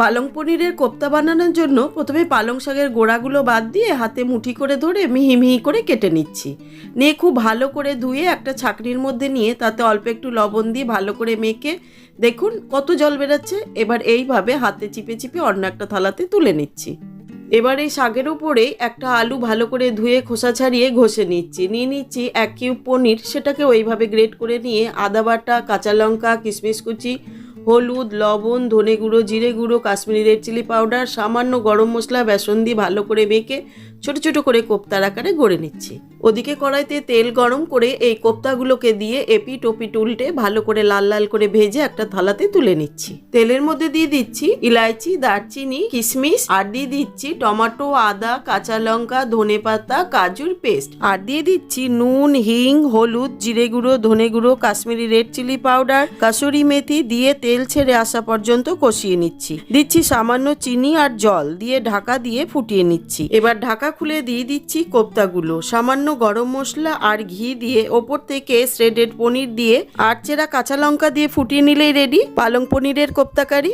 পালং পনিরের কোপ্তা বানানোর জন্য প্রথমে পালং শাকের গোড়াগুলো বাদ দিয়ে হাতে মুঠি করে ধরে মিহি মিহি করে কেটে নিচ্ছি। নিয়ে খুব ভালো করে ধুয়ে একটা ছাকনির মধ্যে নিয়ে তাতে অল্প একটু লবণ দিয়ে ভালো করে মেখে দেখুন কত জল বেরাচ্ছে। এবার এইভাবে হাতে চিপে চিপে অন্য একটা থালাতে তুলে নিচ্ছি। এবার এই শাকের উপরে একটা আলু ভালো করে ধুয়ে খোসা ছাড়িয়ে ঘষে নিচ্ছি। নিয়ে নিচ্ছি এক কিউব পনির, সেটাকে ওইভাবে গ্রেট করে নিয়ে আদা বাটা, কাঁচা লঙ্কা, কিশমিশ কুচি হলুদ, লবণ, ধনে গুঁড়ো, জিরে গুঁড়ো, কাশ্মীরি রেড চিলি পাউডার, সামান্য গরম মশলা, বেসন দিয়ে ভালো করে মেখে ছোট ছোট করে কোপ্তার আকারে গড়ে নিচ্ছি। ওদিকে কড়াইতে তেল গরম করে এই কোপ্তাগুলোকে দিয়ে এপি ওপিট টুলটে ভালো করে লাল লাল করে ভেজে একটা থালাতে তুলে নিচ্ছি। তেলের মধ্যে দিয়ে দিচ্ছি ইলাইচি, দারচিনি, কিশমিশ, আর দিয়ে দিচ্ছি টমেটো, আদা, কাঁচা লঙ্কা, ধনে পাতা, কাজুর পেস্ট। আর দিয়ে দিচ্ছি নুন, হিং, হলুদ, জিরে গুঁড়ো, ধনে গুঁড়ো, Kashmiri red chilli powder, kasuri methi দিয়ে তেল ছেড়ে আসা পর্যন্ত কষিয়ে নিচ্ছি। দিচ্ছি সামান্য চিনি আর জল দিয়ে ঢাকা দিয়ে ফুটিয়ে নিচ্ছি। এবার ঢাকা খুলে দিয়ে দিচ্ছি কোপ্তাগুলো। সামান্য গরম মশলা আর ঘি দিয়ে ওপর থেকে শ্রেডেড পনির দিয়ে আর চেরা কাঁচা লঙ্কা দিয়ে ফুটিয়ে নিলেই রেডি পালং পনিরের কোপ্তা কারি